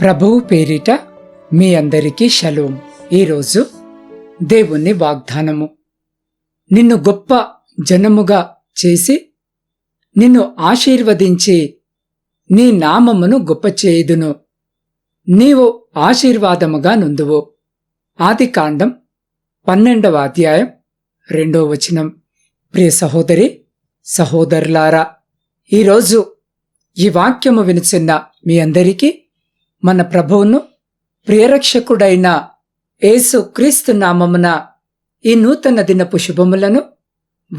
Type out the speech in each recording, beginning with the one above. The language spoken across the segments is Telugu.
ప్రభువు పేరిట మీ అందరికీ షలోం. ఈరోజు దేవుని వాగ్దానము. నిన్ను గొప్ప జనముగా చేసి నిన్ను ఆశీర్వదించి నీ నామమును గొప్ప చేయుదును నీవు ఆశీర్వాదముగా నుందువు. ఆది కాండం పన్నెండవ అధ్యాయం రెండో వచనం. ప్రియ సహోదరి సహోదరులారా ఈరోజు ఈ వాక్యము వినుచున్న మీ అందరికీ మన ప్రభువును ప్రియరక్షకుడైన యేసు క్రీస్తు నామమున ఈ నూతన దినపు శుభములను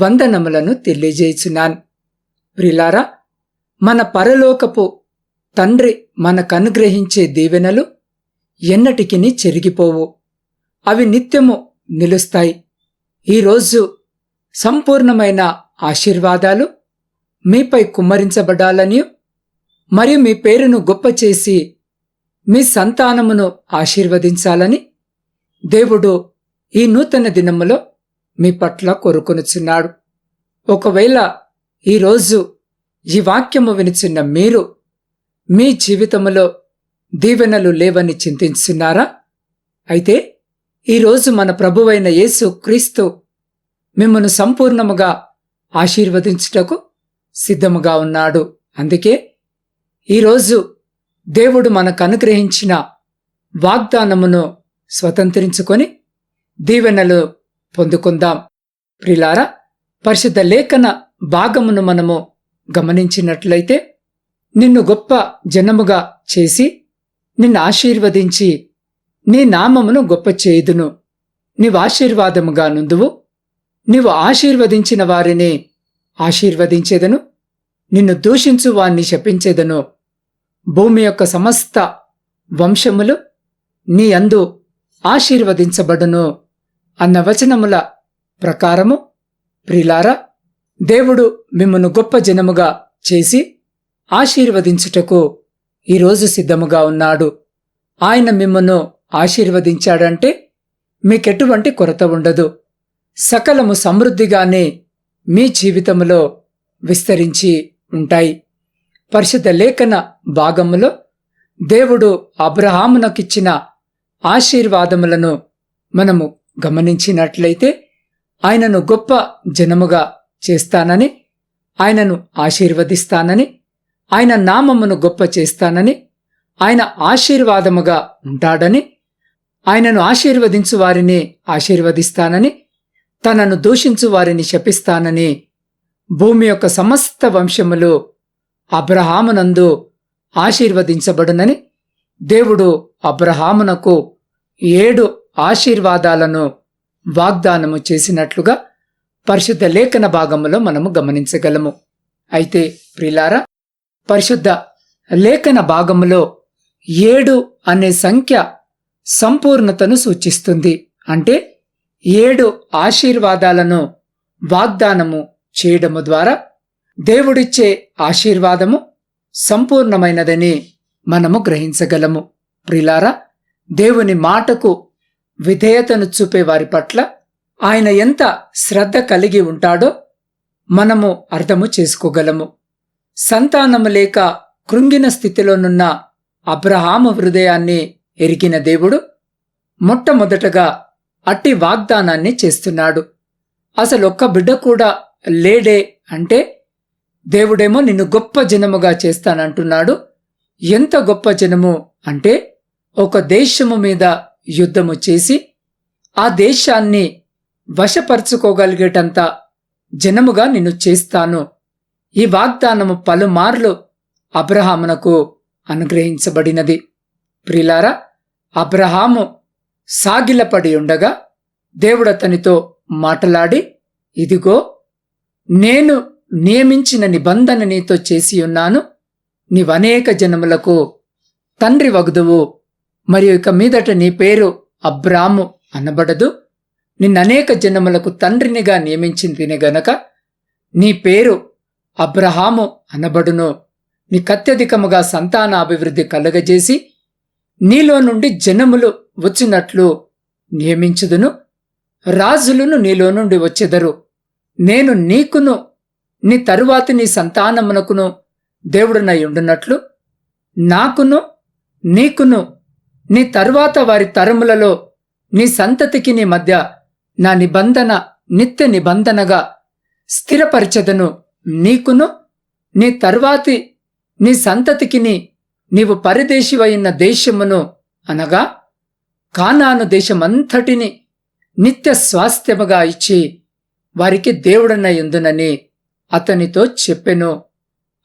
వందనములను తెలియజేయుచున్నాను. ప్రిలారా మన పరలోకపు తండ్రి మనకనుగ్రహించే దీవెనలు ఎన్నటికిని చెరిగిపోవు. అవి నిత్యము నిలుస్తాయి. ఈరోజు సంపూర్ణమైన ఆశీర్వాదాలు మీపై కుమ్మరించబడాలని మరియు మీ పేరును గొప్ప చేసి మీ సంతానమును ఆశీర్వదించాలని దేవుడు ఈ నూతన దినములో మీ పట్ల కోరుకొనుచున్నాడు. ఒకవేళ ఈరోజు ఈ వాక్యము వినిచున్న మీరు మీ జీవితములో దీవెనలు లేవని చింతించున్నారా? అయితే ఈరోజు మన ప్రభువైన యేసు క్రీస్తు మిమ్మను సంపూర్ణముగా ఆశీర్వదించుటకు సిద్ధముగా ఉన్నాడు. అందుకే ఈరోజు దేవుడు మనకు అనుగ్రహించిన వాగ్దానమును స్వతంత్రించుకొని దీవెనలు పొందుకుందాం. ప్రిలారా పరిశుద్ధ లేఖన భాగమును మనము గమనించినట్లయితే నిన్ను గొప్ప జనముగా చేసి నిన్ను ఆశీర్వదించి నీ నామమును గొప్ప చేయుదును. నీవు ఆశీర్వాదముగా నుందువు. నీవు ఆశీర్వదించిన వారిని ఆశీర్వదించేదను. నిన్ను దూషించు వాణ్ణి శపించేదను. భూమి యొక్క సమస్త వంశములు నీ అందు ఆశీర్వదించబడును అన్న వచనముల ప్రకారము ప్రిలారా దేవుడు మిమ్మను గొప్ప జనముగా చేసి ఆశీర్వదించుటకు ఈరోజు సిద్ధముగా ఉన్నాడు. ఆయన మిమ్మను ఆశీర్వదించాడంటే మీకెటువంటి కొరత ఉండదు. సకలము సమృద్ధిగానే మీ జీవితములో విస్తరించి ఉంటాయి. పరిశుద్ధ లేఖన భాగములో దేవుడు అబ్రహామునకిచ్చిన ఆశీర్వాదములను మనము గమనించినట్లయితే ఆయనను గొప్ప జనముగా చేస్తానని ఆయనను ఆశీర్వదిస్తానని ఆయన నామమును గొప్ప చేస్తానని ఆయన ఆశీర్వాదముగా ఉంటాడని ఆయనను ఆశీర్వదించు వారిని ఆశీర్వదిస్తానని తనను దూషించు వారిని శపిస్తానని భూమి యొక్క సమస్త వంశములు అబ్రహామునందు ఆశీర్వదించబడునని దేవుడు అబ్రహామునకు ఏడు ఆశీర్వాదాలను వాగ్దానము చేసినట్లుగా పరిశుద్ధ లేఖన భాగములో మనము గమనించగలము. అయితే ప్రిలారా పరిశుద్ధ లేఖన భాగములో ఏడు అనే సంఖ్య సంపూర్ణతను సూచిస్తుంది. అంటే ఏడు ఆశీర్వాదాలను వాగ్దానము చేయడము ద్వారా దేవుడిచ్చే ఆశీర్వాదము సంపూర్ణమైనదని మనము గ్రహించగలము. ప్రిలారా దేవుని మాటకు విధేయతను చూపే వారి పట్ల ఆయన ఎంత శ్రద్ధ కలిగి ఉంటాడో మనము అర్థము చేసుకోగలము. సంతానము లేక కృంగిన స్థితిలోనున్న అబ్రహాము హృదయాన్ని ఎరిగిన దేవుడు మొట్టమొదటగా అట్టి వాగ్దానాన్ని చేస్తున్నాడు. అసలు ఒక్క బిడ్డ కూడా లేడే అంటే దేవుడేమో నిన్ను గొప్ప జనముగా చేస్తానంటున్నాడు. ఎంత గొప్ప జనము అంటే ఒక దేశము మీద యుద్ధము చేసి ఆ దేశాన్ని వశపరుచుకోగలిగేటంత జనముగా నిన్ను చేస్తాను. ఈ వాగ్దానము పలుమార్లు అబ్రహామునకు అనుగ్రహించబడినది. ప్రిలారా అబ్రహాము సాగిలపడి ఉండగా దేవుడతనితో మాటలాడి ఇదిగో నేను నియమించిన నిబంధన నీతో చేసి ఉన్నాను. నీవనేక జనములకు తండ్రి వగుదువు. మరియు ఇక మీదట నీ పేరు అబ్రాము అనబడదు. నిన్ననేక జనములకు తండ్రినిగా నియమించింది గనక నీ పేరు అబ్రహాము అనబడును. నీకత్యధికముగా సంతాన అభివృద్ధి కలుగజేసి నీలో నుండి జనములు వచ్చినట్లు నియమించుదును. రాజులను నీలో నుండి వచ్చెదరు. నేను నీకును నీ తరువాత నీ సంతానమునకును దేవుడునై ఉండునట్లు నాకును నీకును నీ తరువాత వారి తరములలో నీ సంతతికి నీ మధ్య నా నిబంధన నిత్య నిబంధనగా స్థిరపరిచెదను నీకును నీ తరువాతి నీ సంతతికిని నీవు పరిదేశివైన దేశమును అనగా కానాను దేశమంతటిని నిత్య స్వాస్థ్యముగా ఇచ్చి వారికి దేవుడనయుందునని అతనితో చెప్పెను.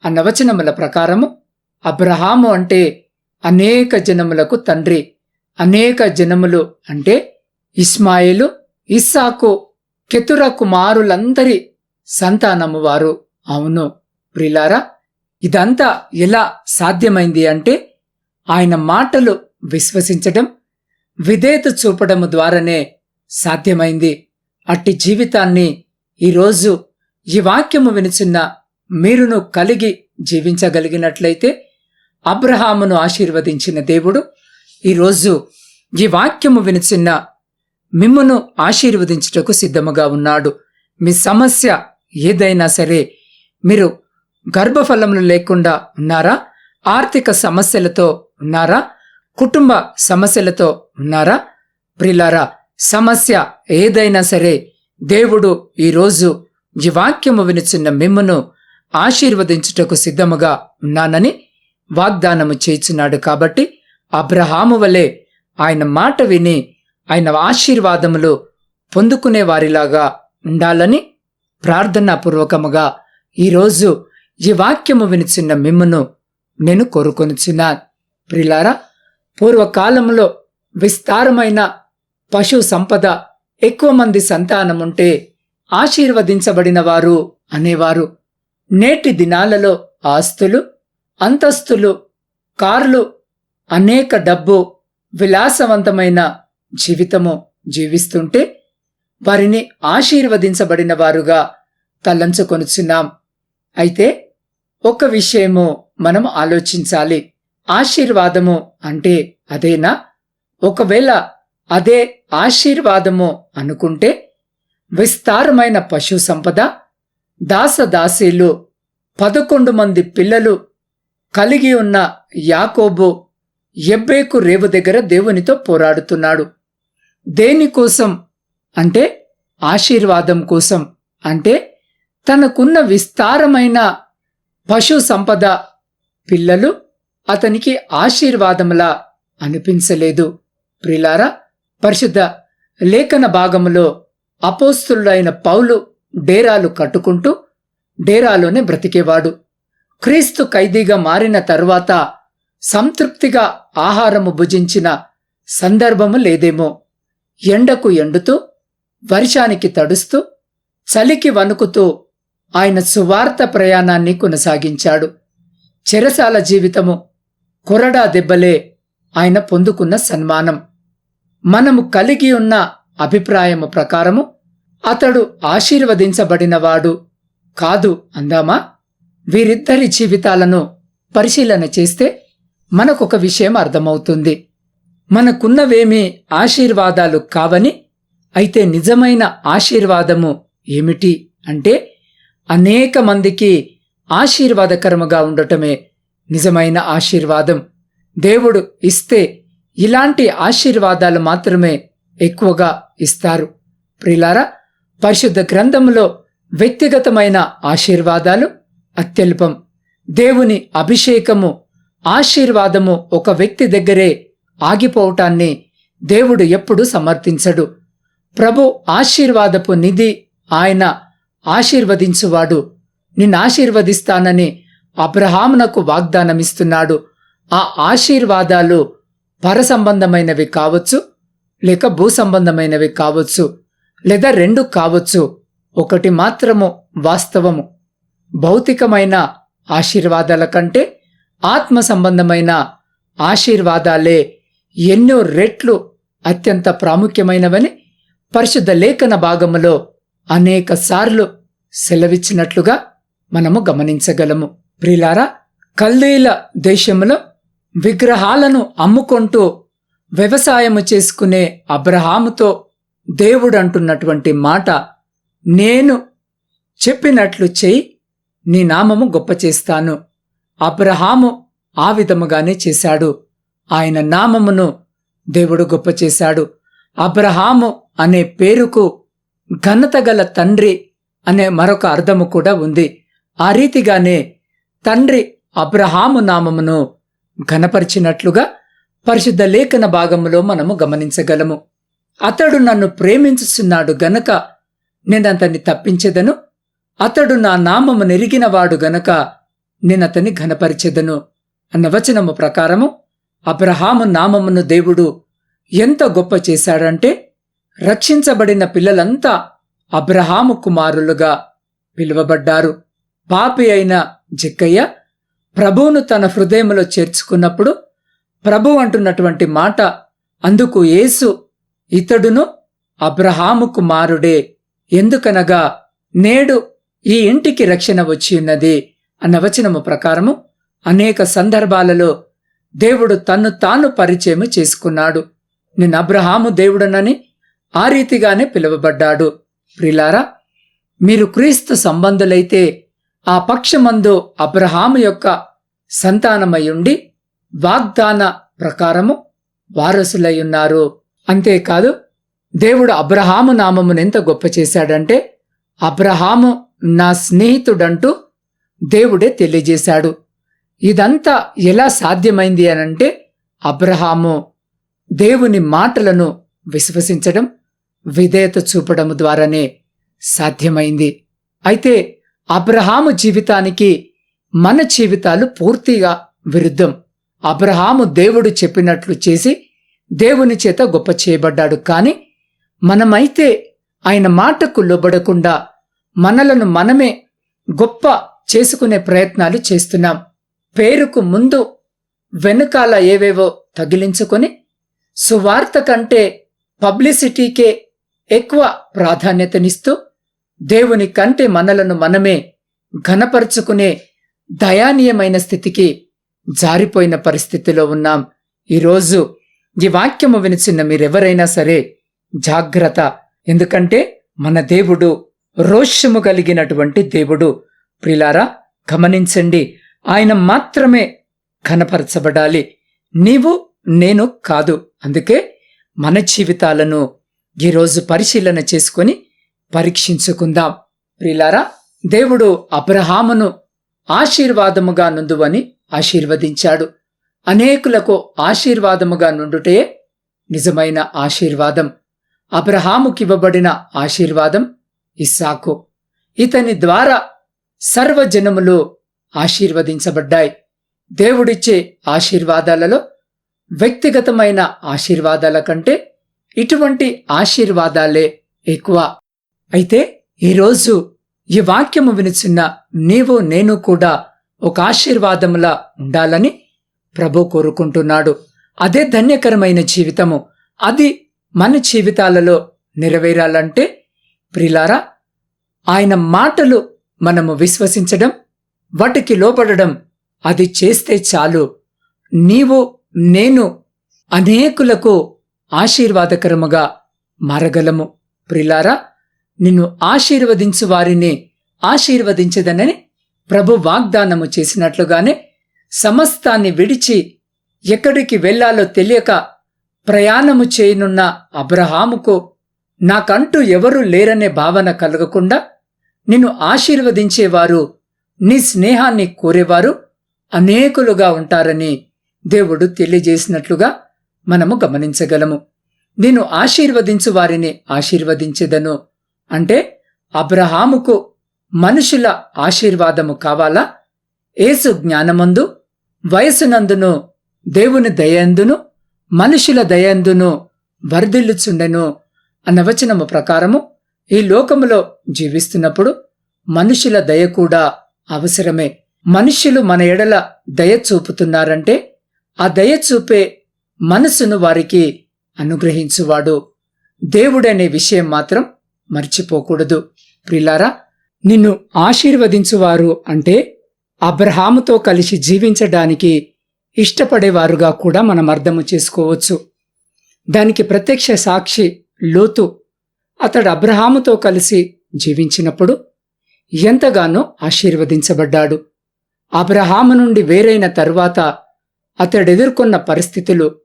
అన్న ప్రకారము అబ్రహాము అంటే అనేక జనములకు తండ్రి అనేక జనములు అంటే ఇస్మాయిలు ఇస్సాకు కెతుర కుమారులందరి సంతానము వారు. అవును. ప్రిలారా ఇదంతా ఎలా సాధ్యమైంది అంటే ఆయన మాటలు విశ్వసించడం విధేయత చూపడము ద్వారానే సాధ్యమైంది. అట్టి జీవితాన్ని ఈరోజు ఈ వాక్యము వినిచిన్న మీరును కలిగి జీవించగలిగినట్లయితే అబ్రహామును ఆశీర్వదించిన దేవుడు ఈరోజు ఈ వాక్యము వినిచిన్న మిమ్మను ఆశీర్వదించుటకు సిద్ధముగా ఉన్నాడు. మీ సమస్య ఏదైనా సరే మీరు గర్భఫలములు లేకుండా ఉన్నారా? ఆర్థిక సమస్యలతో ఉన్నారా? కుటుంబ సమస్యలతో ఉన్నారా? ప్రిలారా సమస్య ఏదైనా సరే దేవుడు ఈరోజు ఈ వాక్యము వినిచిన్న మిమ్మును ఆశీర్వదించుటకు సిద్ధముగా ఉన్నానని వాగ్దానము చేస్తున్నాడు కాబట్టి అబ్రహాము వలె ఆయన మాట విని ఆయన ఆశీర్వాదములు పొందుకునే వారిలాగా ఉండాలని ప్రార్థనాపూర్వకముగా ఈరోజు ఈ వాక్యము వినిచిన్న మిమ్మును నేను కోరుకొనిచున్నా. ప్రిలారా పూర్వకాలంలో విస్తారమైన పశు సంపద ఎక్కువ మంది సంతానముంటే ఆశీర్వదించబడిన వారు అనేవారు. నేటి దినాలలో ఆస్తులు అంతస్తులు కార్లు అనేక డబ్బు విలాసవంతమైన జీవితము జీవిస్తుంటే వారిని ఆశీర్వదించబడిన వారుగా తలంచుకొనుచున్నాం. అయితే ఒక విషయము మనం ఆలోచించాలి. ఆశీర్వాదము అంటే అదేనా? ఒకవేళ అదే ఆశీర్వాదము అనుకుంటే విస్తారమైన పశు సంపద దాసదాసీలు పదకొండు మంది పిల్లలు కలిగి ఉన్న యాకోబు ఎబ్బేకు రేవు దగ్గర దేవునితో పోరాడుతున్నాడు. దేనికోసం అంటే ఆశీర్వాదం కోసం అంటే తనకున్న విస్తారమైన పశు సంపద పిల్లలు అతనికి ఆశీర్వాదములా అనిపించలేదు. ప్రిలారా పరిశుద్ధ లేఖన భాగములో అపోస్తులుడైన పౌలు డేరాలు కట్టుకుంటూ డేరాలోనే బ్రతికేవాడు. క్రీస్తు ఖైదీగా మారిన తరువాత సంతృప్తిగా ఆహారము భుజించిన సందర్భము లేదేమో. ఎండకు ఎండుతూ వర్షానికి తడుస్తూ చలికి వణుకుతూ ఆయన సువార్త ప్రయాణాన్ని కొనసాగించాడు. చెరసాల జీవితము కొరడా దెబ్బలే ఆయన పొందుకున్న సన్మానం. మనము కలిగి ఉన్న అభిప్రాయము ప్రకారము అతడు ఆశీర్వదించబడినవాడు కాదు అందామా? వీరిద్దరి జీవితాలను పరిశీలన చేస్తే మనకొక విషయం అర్థమవుతుంది. మనకున్నవేమీ ఆశీర్వాదాలు కావని అయితే నిజమైన ఆశీర్వాదము ఏమిటి అంటే అనేక మందికి ఆశీర్వాదకరముగా ఉండటమే నిజమైన ఆశీర్వాదం. దేవుడు ఇస్తే ఇలాంటి ఆశీర్వాదాలు మాత్రమే ఎక్కువగా ఇస్తారు. ప్రిలారా పరిశుద్ధ గ్రంథములో వ్యక్తిగతమైన ఆశీర్వాదాలు అత్యల్పం. దేవుని అభిషేకము ఆశీర్వాదము ఒక వ్యక్తి దగ్గరే ఆగిపోవటాన్ని దేవుడు ఎప్పుడు సమర్థించడు. ప్రభు ఆశీర్వాదపు నిధి ఆయన ఆశీర్వదించువాడు. నిన్ను ఆశీర్వదిస్తానని అబ్రహామునకు వాగ్దానమిస్తున్నాడు. ఆ ఆశీర్వాదాలు పరసంబంధమైనవి కావచ్చు లేక భూ సంబంధమైనవి కావచ్చు లేదా రెండు కావచ్చు ఒకటి మాత్రము వాస్తవము. భౌతికమైన ఆశీర్వాదాల కంటే ఆత్మ సంబంధమైన ఆశీర్వాదాలే ఎన్నో రెట్లు అత్యంత ప్రాముఖ్యమైనవని పరిశుద్ధ లేఖన భాగములో అనేక సార్లు సెలవిచ్చినట్లుగా మనము గమనించగలము. ప్రిలారా కల్దీల దేశంలో విగ్రహాలను అమ్ముకుంటూ వ్యవసాయము చేసుకునే అబ్రహాముతో దేవుడు అంటున్నటువంటి మాట నేను చెప్పినట్లు చెయ్యి నీ నామము గొప్ప చేస్తాను. అబ్రహాము ఆ విధముగానే చేశాడు. ఆయన నామమును దేవుడు గొప్ప చేశాడు. అబ్రహాము అనే పేరుకు ఘనత గల తండ్రి అనే మరొక అర్థము కూడా ఉంది. ఆ రీతిగానే తండ్రి అబ్రహాము నామమును ఘనపరిచినట్లుగా పరిశుద్ధ లేఖన భాగములో మనము గమనించగలము. అతడు నన్ను ప్రేమించుచున్నాడు గనక నేనతన్ని తప్పించెదను. అతడు నా నామము నెరిగినవాడు గనక నేనతని ఘనపరిచెదను. అన్న వచనము ప్రకారము అబ్రహాము నామమును దేవుడు ఎంత గొప్ప చేశాడంటే రక్షించబడిన పిల్లలంతా అబ్రహాము కుమారులుగా పిలువబడ్డారు. పాపి అయిన జక్కయ్య ప్రభువును తన హృదయములో చేర్చుకున్నప్పుడు ప్రభు అంటున్నటువంటి మాట అందుకు యేసు ఇతడును అబ్రహాము కుమారుడే ఎందుకనగా నేడు ఈ ఇంటికి రక్షణ వచ్చి ఉన్నది అన్న వచనము ప్రకారము అనేక సందర్భాలలో దేవుడు తన్ను తాను పరిచయం చేసుకున్నాడు. నేను అబ్రహాము దేవుడనని ఆ రీతిగానే పిలువబడ్డాడు. ప్రిలారా మీరు క్రీస్తు సంబంధులైతే ఆ పక్షమందు అబ్రహాము యొక్క సంతానమయుండి వాగ్దాన ప్రకారము వారసులై ఉన్నారు. అంతేకాదు దేవుడు అబ్రహాము నామమును ఎంత గొప్ప చేశాడంటే అబ్రహాము నా స్నేహితుడంటూ దేవుడే తెలియజేశాడు. ఇదంతా ఎలా సాధ్యమైంది అనంటే అబ్రహాము దేవుని మాటలను విశ్వసించడం విధేయత చూపడం ద్వారానే సాధ్యమైంది. అయితే అబ్రహాము జీవితానికి మన జీవితాలు పూర్తిగా విరుద్ధం. అబ్రహాము దేవుడు చెప్పినట్లు చేసి దేవుని చేత గొప్ప చేయబడ్డాడు. కాని మనమైతే ఆయన మాటకు లోబడకుండా మనలను మనమే గొప్ప చేసుకునే ప్రయత్నాలు చేస్తున్నాం. పేరుకు ముందు వెనుకాల ఏవేవో తగిలించుకొని సువార్త కంటే పబ్లిసిటీకే ఎక్కువ ప్రాధాన్యతనిస్తూ దేవుని కంటే మనలను మనమే ఘనపరుచుకునే దయానీయమైన స్థితికి జారిపోయిన పరిస్థితిలో ఉన్నాం. ఈరోజు ఈ వాక్యము వినిచిన్న మీరెవరైనా సరే జాగ్రత్త. ఎందుకంటే మన దేవుడు రోషము కలిగినటువంటి దేవుడు. ప్రిలారా గమనించండి. ఆయన మాత్రమే కనపరచబడాలి. నీవు నేను కాదు. అందుకే మన జీవితాలను ఈరోజు పరిశీలన చేసుకొని పరీక్షించుకుందాం. ప్రిలారా దేవుడు అబ్రహామును ఆశీర్వాదముగా నుందువని ఆశీర్వదించాడు. అనేకులకు ఆశీర్వాదముగా నుండుటే నిజమైన ఆశీర్వాదం. అబ్రహాముకివ్వబడిన ఆశీర్వాదం ఇస్సాకు. ఇతని ద్వారా సర్వజనములు ఆశీర్వదించబడ్డాయి. దేవుడిచ్చే ఆశీర్వాదాలలో వ్యక్తిగతమైన ఆశీర్వాదాల కంటే ఇటువంటి ఆశీర్వాదాలే ఎక్కువ. అయితే ఈరోజు ఈ వాక్యము వినిచున్న నీవు నేను కూడా ఒక ఆశీర్వాదములా ఉండాలని ప్రభు కోరుకుంటున్నాడు. అదే ధన్యకరమైన జీవితము. అది మన జీవితాలలో నెరవేరాలంటే ప్రిలారా ఆయన మాటలు మనము విశ్వసించడం వాటికి లోపడడం అది చేస్తే చాలు. నీవు నేను అనేకులకు ఆశీర్వాదకరముగా మారగలము. ప్రిలారా నిన్ను ఆశీర్వదించు వారిని ఆశీర్వదించదనని ప్రభు వాగ్దానము చేసినట్లుగానే సమస్తాన్ని విడిచి ఎక్కడికి వెళ్ళాలో తెలియక ప్రయాణము చేయనున్న అబ్రహాముకు నాకంటూ ఎవరూ లేరనే భావన కలగకుండా నిన్ను ఆశీర్వదించేవారు నీ స్నేహాన్ని కోరేవారు అనేకులుగా ఉంటారని దేవుడు తెలియజేసినట్లుగా మనము గమనించగలము. నిన్ను ఆశీర్వదించు వారిని ఆశీర్వదించెదను. అంటే అబ్రహాముకు మనుషుల ఆశీర్వాదము కావాలా? ఏసు జ్ఞానమందు వయసునందును దేవుని దయందును మనుషుల దయందును వర్ధిల్లుచుండెను అన్న వచనము ప్రకారము ఈ లోకములో జీవిస్తున్నప్పుడు మనుషుల దయ కూడా అవసరమే. మనుష్యులు మన ఎడల దయ చూపుతున్నారంటే ఆ దయ చూపే మనసును వారికి అనుగ్రహించువాడు. దేవుడనే విషయం మాత్రం మర్చిపోకూడదు. ప్రిలారా నిన్ను ఆశీర్వదించువారు అంటే అబ్రహాముతో కలిసి జీవించడానికి ఇష్టపడేవారుగా కూడా మనం అర్థము చేసుకోవచ్చు. దానికి ప్రత్యక్ష సాక్షి లోతు అతడు అబ్రహాముతో కలిసి జీవించినప్పుడు ఎంతగానో ఆశీర్వదించబడ్డాడు. అబ్రహాము నుండి వేరైన తరువాత అతడెదుర్కొన్న పరిస్థితులు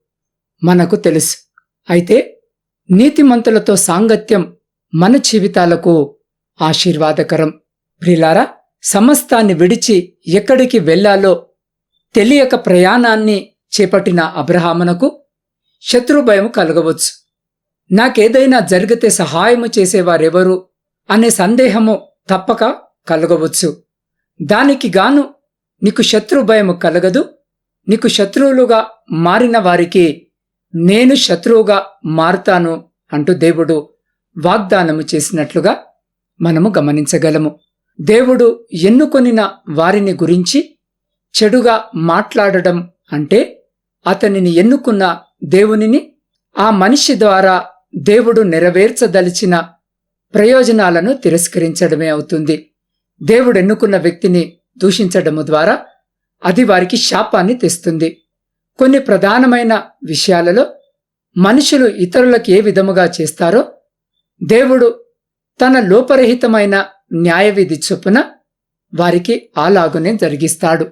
మనకు తెలుసు. అయితే నీతిమంతులతో సాంగత్యం మన జీవితాలకు ఆశీర్వాదకరం. ప్రిలారా సమస్తాన్ని విడిచి ఎక్కడికి వెళ్ళాలో తెలియక ప్రయాణాన్ని చేపట్టిన అబ్రహామునకు శత్రుభయం కలగవచ్చు. నాకేదైనా జరిగితే సహాయము చేసేవారెవరు అనే సందేహము తప్పక కలగవచ్చు. దానికి గాను నీకు శత్రుభయము కలగదు. నీకు శత్రువులుగా మారిన వారికి నేను శత్రువుగా మారుతాను అంటూ దేవుడు వాగ్దానము చేసినట్లుగా మనము గమనించగలము. దేవుడు ఎన్నుకొనిన వారిని గురించి చెడుగా మాట్లాడడం అంటే అతనిని ఎన్నుకున్న దేవునిని ఆ మనిషి ద్వారా దేవుడు నెరవేర్చదలిచిన ప్రయోజనాలను తిరస్కరించడమే అవుతుంది. దేవుడు ఎన్నుకున్న వ్యక్తిని దూషించడము ద్వారా అది వారికి శాపాన్ని తెస్తుంది. కొన్ని ప్రధానమైన విషయాలలో మనుషులు ఇతరులకు ఏ విధముగా చేస్తారో దేవుడు తన లోపరహితమైన న్యాయవిధి చొప్పున వారికి అలాగునే జరిగిస్తాడు.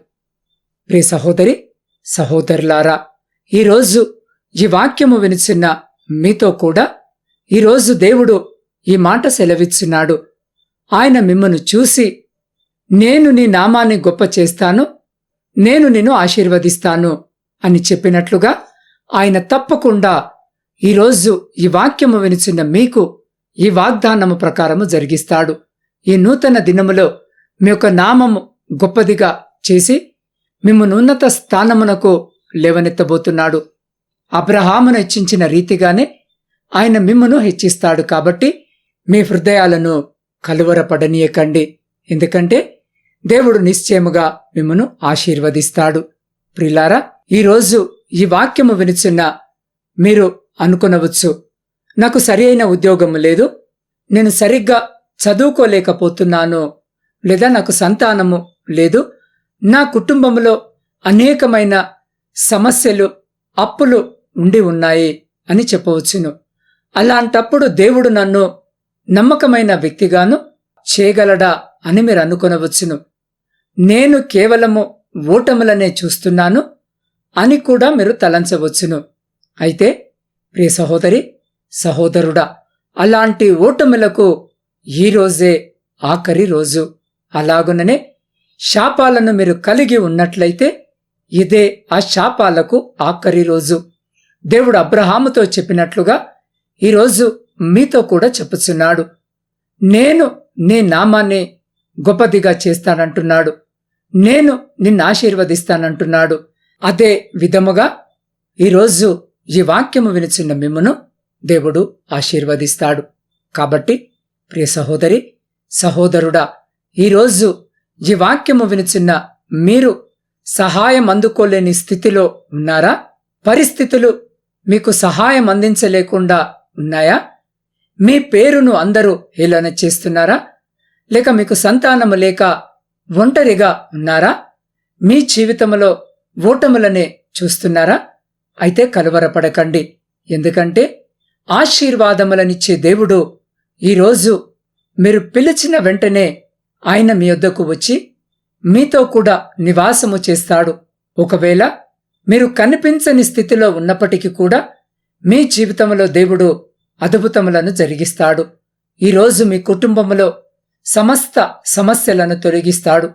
ప్రే సహోదరి సహోదరులారా ఈరోజు ఈ వాక్యము వినిచిన్న మీతో కూడా ఈరోజు దేవుడు ఈ మాట సెలవిచ్చున్నాడు ఆయన మిమ్మను చూసి నేను నీ నామాన్ని గొప్ప చేస్తాను నేను నిన్ను ఆశీర్వదిస్తాను అని చెప్పినట్లుగా ఆయన తప్పకుండా ఈరోజు ఈ వాక్యము వినిచిన్న మీకు ఈ వాగ్దానము ప్రకారము జరిగిస్తాడు. ఈ నూతన దినములో మీ యొక్క నామము గొప్పదిగా చేసి మిమ్మల్ని ఉన్నత స్థానమునకు లేవనెత్తబోతున్నాడు. అబ్రహామును హెచ్చించిన రీతిగానే ఆయన మిమ్మను హెచ్చిస్తాడు కాబట్టి మీ హృదయాలను కలువరపడనీయకండి. ఎందుకంటే దేవుడు నిశ్చయముగా మిమ్మను ఆశీర్వదిస్తాడు. ప్రిలారా ఈరోజు ఈ వాక్యము వినిచున్న మీరు అనుకునవచ్చు. నాకు సరి అయిన ఉద్యోగం లేదు. నేను సరిగ్గా చదువుకోలేకపోతున్నాను లేదా నాకు సంతానము లేదు. నా కుటుంబంలో అనేకమైన సమస్యలు అప్పులు ఉండి ఉన్నాయి అని చెప్పవచ్చును. అలాంటప్పుడు దేవుడు నన్ను నమ్మకమైన వ్యక్తిగాను చేయగలడా అని మీరు అనుకొనవచ్చును. నేను కేవలము ఓటములనే చూస్తున్నాను అని కూడా మీరు తలంచవచ్చును. అయితే ప్రియ సహోదరి సహోదరుడా అలాంటి ఓటములకు ఈ రోజే ఆఖరి రోజు. అలాగుననే శాపాలను మీరు కలిగి ఉన్నట్లయితే ఇదే ఆ శాపాలకు ఆఖరి రోజు. దేవుడు అబ్రహాముతో చెప్పినట్లుగా ఈరోజు మీతో కూడా చెప్పుచున్నాడు. నేను నీ నామాన్ని గొప్పదిగా చేస్తానంటున్నాడు. నేను నిన్ను ఆశీర్వదిస్తానంటున్నాడు. అదే విధముగా ఈరోజు ఈ వాక్యము వినిచున్న మిమ్మును దేవుడు ఆశీర్వదిస్తాడు. కాబట్టి ప్రియ సహోదరి సహోదరుడా ఈరోజు ఈ వాక్యము వినిచున్న మీరు సహాయం అందుకోలేని స్థితిలో ఉన్నారా? పరిస్థితులు మీకు సహాయం అందించలేకుండా ఉన్నాయా? మీ పేరును అందరూ హేళన చేస్తున్నారా? లేక మీకు సంతానము లేక ఒంటరిగా ఉన్నారా? మీ జీవితంలో ఓటములనే చూస్తున్నారా? అయితే కలవరపడకండి. ఎందుకంటే ఆశీర్వాదములనిచ్చే దేవుడు ఈరోజు మీరు పిలిచిన వెంటనే ఆయన మీ వద్దకు వచ్చి మీతో కూడా నివాసము చేస్తాడు. ఒకవేళ మీరు కనిపించని స్థితిలో ఉన్నప్పటికీ కూడా మీ జీవితంలో దేవుడు అద్భుతములను జరిగిస్తాడు. ఈరోజు మీ కుటుంబములో సమస్త సమస్యలను తొలగిస్తాడు.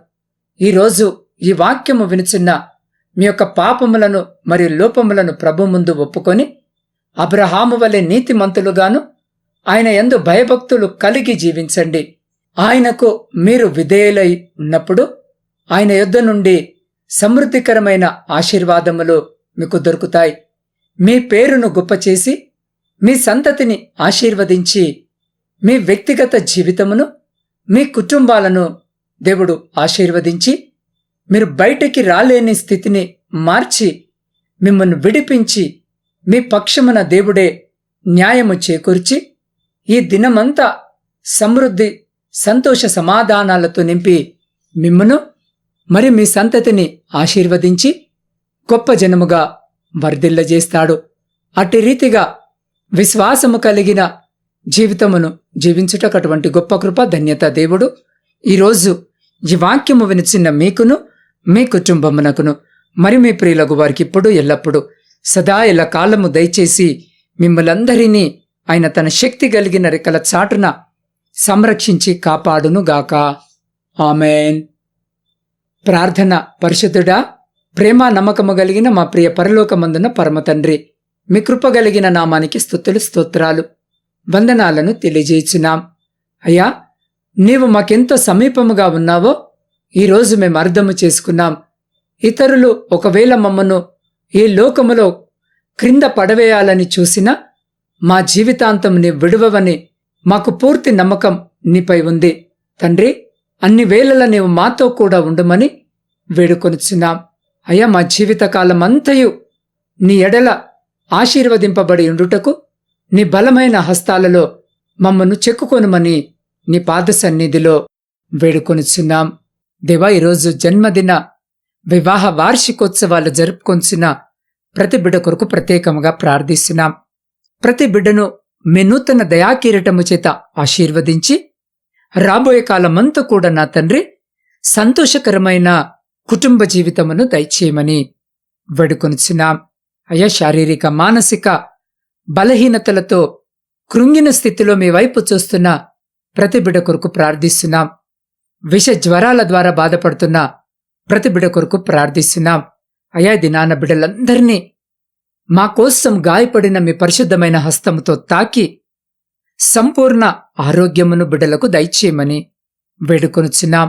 ఈరోజు ఈ వాక్యము వినుచున్న మీ యొక్క పాపములను మరియు లోపములను ప్రభు ముందు ఒప్పుకొని అబ్రహాము వలె నీతిమంతులుగాను ఆయన ఎందు భయభక్తులు కలిగి జీవించండి. ఆయనకు మీరు విధేయులై ఉన్నప్పుడు ఆయన యుద్ధ నుండి సమృద్ధికరమైన ఆశీర్వాదములు మీకు దొరుకుతాయి. మీ పేరును గొప్ప చేసి మీ సంతతిని ఆశీర్వదించి మీ వ్యక్తిగత జీవితమును మీ కుటుంబాలను దేవుడు ఆశీర్వదించి మీరు బయటికి రాలేని స్థితిని మార్చి మిమ్మల్ని విడిపించి మీ పక్షమున దేవుడే న్యాయము చేకూర్చి ఈ దినమంతా సమృద్ధి సంతోష సమాధానాలతో నింపి మిమ్మను మరి మీ సంతతిని ఆశీర్వదించి గొప్ప జనముగా వర్ధిల్లజేస్తాడు. అట్టి రీతిగా విశ్వాసము కలిగిన జీవితమును జీవించుటకు అటువంటి గొప్ప కృప ధన్యత దేవుడు ఈరోజు ఈ వాక్యము వినిచిన మీకును మీ కుటుంబమునకును మరి మీ ప్రియులకు వారికి ఇప్పుడు ఎల్లప్పుడూ సదా ఇలా కాలము దయచేసి మిమ్మలందరినీ ఆయన తన శక్తి కలిగిన రెక్కల చాటున సంరక్షించి కాపాడునుగాక. ఆమెన్. ప్రార్థన పరిశుద్ధుడా ప్రేమ నమ్మకము కలిగిన మా ప్రియ పరలోకమందున పరమతండ్రి మీ కృప కలిగిన నామానికి స్థుతులు స్తోత్రాలు వందనాలను తెలియజేయుచున్నాం. అయ్యా నీవు మాకెంతో సమీపముగా ఉన్నావో ఈరోజు మేము అర్థము చేసుకున్నాం. ఇతరులు ఒకవేళ మమ్మను ఈ లోకములో క్రింద పడవేయాలని చూసినా మా జీవితాంతం నీ విడువవని మాకు పూర్తి నమ్మకం నీపై ఉంది. తండ్రి అన్ని వేళల నీవు మాతో కూడా ఉండమని వేడుకొనుచున్నాం. అయ్యా మా జీవితకాలం అంతయు నీ ఎడల ఆశీర్వదింపబడి ఉండుటకు నీ బలమైన హస్తాలలో మమ్మను చెక్కుకొనుమని నీ పాద సన్నిధిలో వేడుకొనుచున్నాం. దేవా ఈరోజు జన్మదిన వివాహ వార్షికోత్సవాలు జరుపుకొంచిన ప్రతి బిడ్డ కొరకు ప్రత్యేకముగా ప్రార్థిస్తున్నాం. ప్రతి బిడ్డను మీ నూతన దయాకిరీటము చేత ఆశీర్వదించి రాబోయే కాలమంతా కూడా నా తండ్రి సంతోషకరమైన కుటుంబ జీవితమును దయచేయమని వేడుకొనిచున్నాం. అయ్యా శారీరక మానసిక బలహీనతలతో కృంగిన స్థితిలో మీ వైపు చూస్తున్న ప్రతి బిడ్డ కొరకు ప్రార్థిస్తున్నాం. విష జ్వరాల ద్వారా బాధపడుతున్న ప్రతి బిడ కొరకు ప్రార్థిస్తున్నాం. అయా దినాన బిడ్డలందరినీ మా కోసం గాయపడిన మీ పరిశుద్ధమైన హస్తముతో తాకి సంపూర్ణ ఆరోగ్యమును బిడ్డలకు దయచేయమని వేడుకొనుచున్నాం.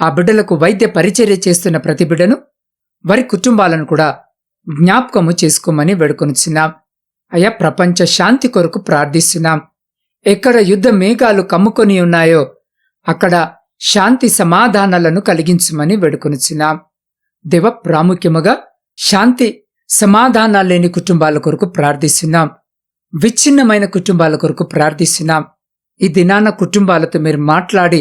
ఆ బిడ్డలకు వైద్య పరిచర్య చేస్తున్న ప్రతి బిడ్డను వారి కుటుంబాలను కూడా జ్ఞాపకము చేసుకోమని వేడుకొనుచున్నాం. అయా ప్రపంచ శాంతి కొరకు ప్రార్థిస్తున్నాం. ఎక్కడ యుద్ధ మేఘాలు కమ్ముకొని ఉన్నాయో అక్కడ శాంతి సమాధానాలను కలిగించమని వేడుకొనిచున్నాం. దేవ ప్రాముఖ్యముగా శాంతి సమాధానాలు లేని కుటుంబాల కొరకు ప్రార్థిస్తున్నాం. విచ్ఛిన్నమైన కుటుంబాల కొరకు ప్రార్థిస్తున్నాం. ఈ దినాన కుటుంబాలతో మీరు మాట్లాడి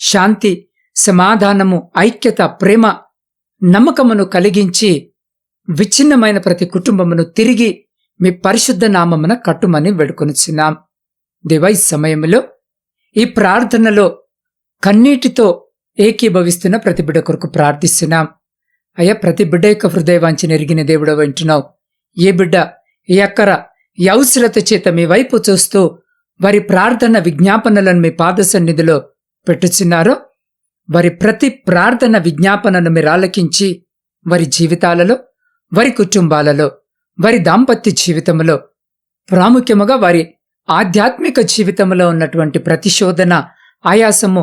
శాంతి సమాధానము ఐక్యత ప్రేమ నమ్మకమును కలిగించి విచ్ఛిన్నమైన ప్రతి కుటుంబమును తిరిగి మీ పరిశుద్ధ నామమున కట్టుమని వేడుకొనిచున్నాం. దేవా ఈ సమయంలో ఈ ప్రార్థనలో కన్నీటితో ఏకీభవిస్తున్న ప్రతి బిడ్డ కొరకు ప్రార్థిస్తున్నాం. అయ్యా ప్రతి బిడ్డ యొక్క హృదయవాంచి నెరిగిన దేవుడు వింటున్నావు ఏ బిడ్డ ఏ అక్కర ఈ అవసరత చేత మీ వైపు చూస్తూ వారి ప్రార్థన విజ్ఞాపనలను మీ పాద సన్నిధిలో పెట్టుచున్నారో వారి ప్రతి ప్రార్థన విజ్ఞాపనను మీరు ఆలకించి వారి జీవితాలలో వారి కుటుంబాలలో వారి దాంపత్య జీవితంలో ప్రాముఖ్యముగా వారి ఆధ్యాత్మిక జీవితంలో ఉన్నటువంటి ప్రతిశోధన ఆయాసము